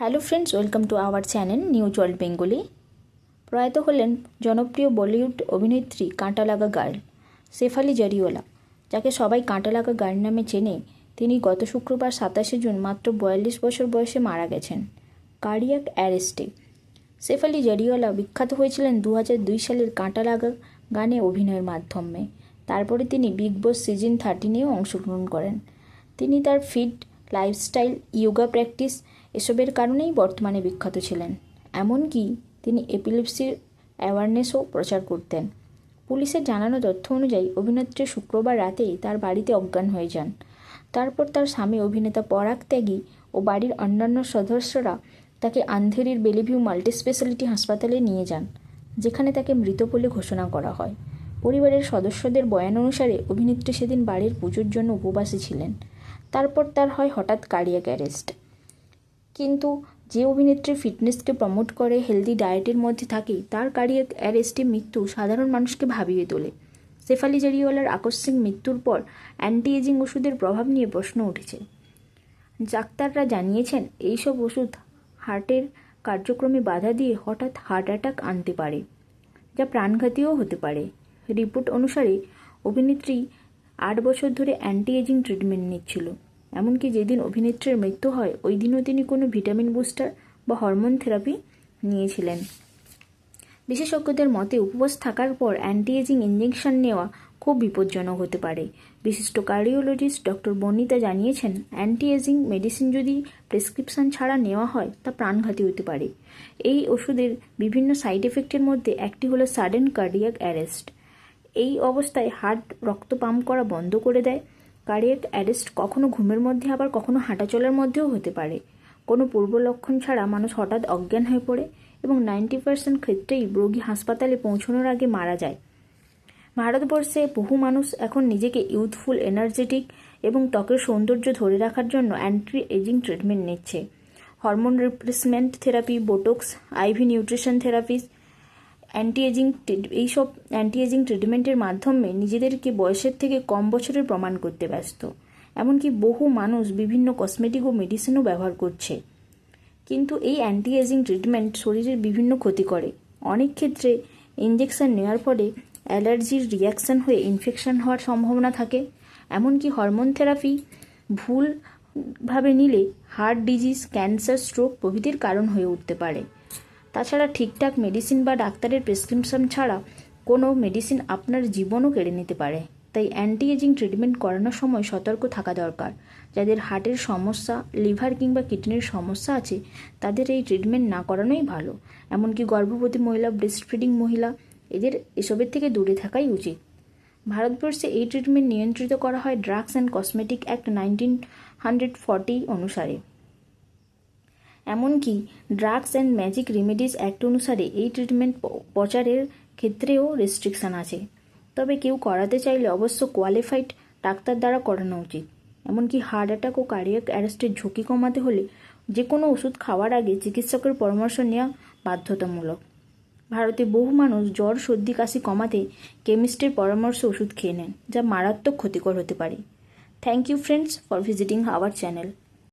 Hello friends welcome to our channel news world Bengali প্রয়াত হলেন জনপ্রিয় বলিউড অভিনেত্রী কাঁটা লাগা গার্ল, শেফালি জারিওয়ালা। যাকে সবাই কাঁটা লাগা গার্ল নামে চেনে, তিনি গত শুক্রবার সাতাশে জুন মাত্র বয়াল্লিশ বছর বয়সে মারা গেছেন কার্ডিয়াক অ্যারেস্টে শেফালি জারিওয়ালা বিখ্যাত হয়েছিলেন দু দুই সালের কাঁটা লাগা গানে অভিনয়ের মাধ্যমে। তারপরে তিনি বিগ বস সিজন থার্টিনেও অংশগ্রহণ করেন। তিনি তার ফিট লাইফস্টাইল ইয়োগা প্র্যাকটিস এসবের কারণেই বর্তমানে বিখ্যাত ছিলেন। এমনকি তিনি এপিলেপসির অ্যাওয়ারনেসও প্রচার করতেন। পুলিশের জানানো তথ্য অনুযায়ী অভিনেত্রী শুক্রবার রাতেই তার বাড়িতে অজ্ঞান হয়ে যান। তারপর তার স্বামী অভিনেতা পরাগ ত্যাগী ও বাড়ির অন্যান্য সদস্যরা তাকে আন্ধেরির বেলিভিউ মাল্টি স্পেশালিটি হাসপাতালে নিয়ে যান, যেখানে তাকে মৃত বলে ঘোষণা করা হয়। পরিবারের সদস্যদের বয়ান অনুসারে অভিনেত্রী সেদিন বাড়ির পুজোর জন্য উপবাসী ছিলেন। তারপর তার হয় হঠাৎ কার্ডিয়াক অ্যারেস্ট। কিন্তু যে অভিনেত্রী ফিটনেসকে প্রমোট করে হেলদি ডায়েটের মধ্যে থাকে, তার কারিয়ার অ্যারেস্টে মৃত্যু সাধারণ মানুষকে ভাবিয়ে তোলে। শেফালি জারিওয়ালার আকস্মিক মৃত্যুর পর অ্যান্টি এজিং ওষুধের প্রভাব নিয়ে প্রশ্ন উঠেছে। ডাক্তাররা জানিয়েছেন, এইসব ওষুধ হার্টের কার্যক্রমে বাধা দিয়ে হঠাৎ হার্ট অ্যাটাক আনতে পারে, যা প্রাণঘাতীও হতে পারে। রিপোর্ট অনুসারে অভিনেত্রী আট বছর ধরে অ্যান্টি এজিং ট্রিটমেন্ট নিচ্ছিল। এমনকি যেদিন অভিনেত্রীর মৃত্যু হয়, ওই দিনও তিনি কোনো ভিটামিন বুস্টার বা হরমোন থেরাপি নিয়েছিলেন। বিশেষজ্ঞদের মতে উপবাস থাকার পর অ্যান্টি এজিং ইঞ্জেকশন নেওয়া খুব বিপজ্জনক হতে পারে। বিশিষ্ট কার্ডিওলজিস্ট ডক্টর বর্ণিতা জানিয়েছেন অ্যান্টি এজিং মেডিসিন যদি প্রেসক্রিপশন ছাড়া নেওয়া হয়, তা প্রাণঘাতী হতে পারে। এই ওষুধের বিভিন্ন সাইড এফেক্টের মধ্যে একটি হলো সাডেন কার্ডিয়াক অ্যারেস্ট। এই অবস্থায় হার্ট, রক্ত পাম্প করা বন্ধ করে দেয়। কার্ডিয়াক অ্যারেস্ট কখনো ঘুমের মধ্যে, আবার কখনো হাঁটাচলার মধ্যেও হতে পারে। কোনো পূর্ব লক্ষণ ছাড়া মানুষ হঠাৎ অজ্ঞান হয়ে পড়ে এবং নাইনটি পার্সেন্ট ক্ষেত্রেই রোগী হাসপাতালে পৌঁছানোর আগে মারা যায়। ভারতবর্ষে বহু মানুষ এখন নিজেকে ইউথফুল এনার্জেটিক এবং ত্বকের সৌন্দর্য ধরে রাখার জন্য অ্যান্টি এজিং ট্রিটমেন্ট নিচ্ছে hormone replacement therapy botox IV nutrition therapies anti aging এইসব অ্যান্টি এজিং ট্রিটমেন্টের মাধ্যমে নিজেদেরকে বয়সের থেকে কম বছরের প্রমাণ করতে ব্যস্ত। এমনকি বহু মানুষ বিভিন্ন কসমেটিক ও মেডিসিনও ব্যবহার করছে। কিন্তু এই অ্যান্টি এজিং ট্রিটমেন্ট শরীরের বিভিন্ন ক্ষতি করে। অনেক ক্ষেত্রে ইঞ্জেকশন নেওয়ার পরে অ্যালার্জির রিয়াকশান হয়ে ইনফেকশন হওয়ার সম্ভাবনা থাকে। এমনকি হরমোন থেরাপি ভুলভাবে নিলে হার্ট ডিজিজ ক্যান্সার স্ট্রোক প্রভৃতির কারণ হয়ে উঠতে পারে। তাছাড়া ঠিকঠাক মেডিসিন বা ডাক্তারের প্রেসক্রিপশন ছাড়া কোনো মেডিসিন আপনার জীবনও কেড়ে নিতে পারে। তাই অ্যান্টি এজিং ট্রিটমেন্ট করানোর সময় সতর্ক থাকা দরকার। যাদের হার্টের সমস্যা লিভার কিংবা কিডনির সমস্যা আছে, তাদের এই ট্রিটমেন্ট না করানোই ভালো। এমনকি গর্ভবতী মহিলা ব্রেস্ট ফিডিং মহিলা, এদের এসবের থেকে দূরে থাকাই উচিত। ভারতবর্ষে এই ট্রিটমেন্ট নিয়ন্ত্রিত করা হয় drugs and cosmetic act nineteen hundred forty অনুসারে। এমনকি drugs and magic remedies act অনুসারে এই ট্রিটমেন্ট প্রচারের ক্ষেত্রেও রেস্ট্রিকশন আছে। তবে কেউ করাতে চাইলে অবশ্য কোয়ালিফাইড ডাক্তার দ্বারা করানো উচিত। এমনকি হার্ট অ্যাটাক ও কার্ডিয়াক অ্যারেস্টের ঝুঁকি কমাতে হলে যে কোনো ওষুধ খাওয়ার আগে চিকিৎসকের পরামর্শ নেওয়া বাধ্যতামূলক। ভারতে বহু মানুষ জ্বর, সর্দি, কাশি কমাতে কেমিস্টের পরামর্শ ওষুধ খেয়ে নেন, যা মারাত্মক ক্ষতিকর হতে পারে। Thank you friends for visiting our channel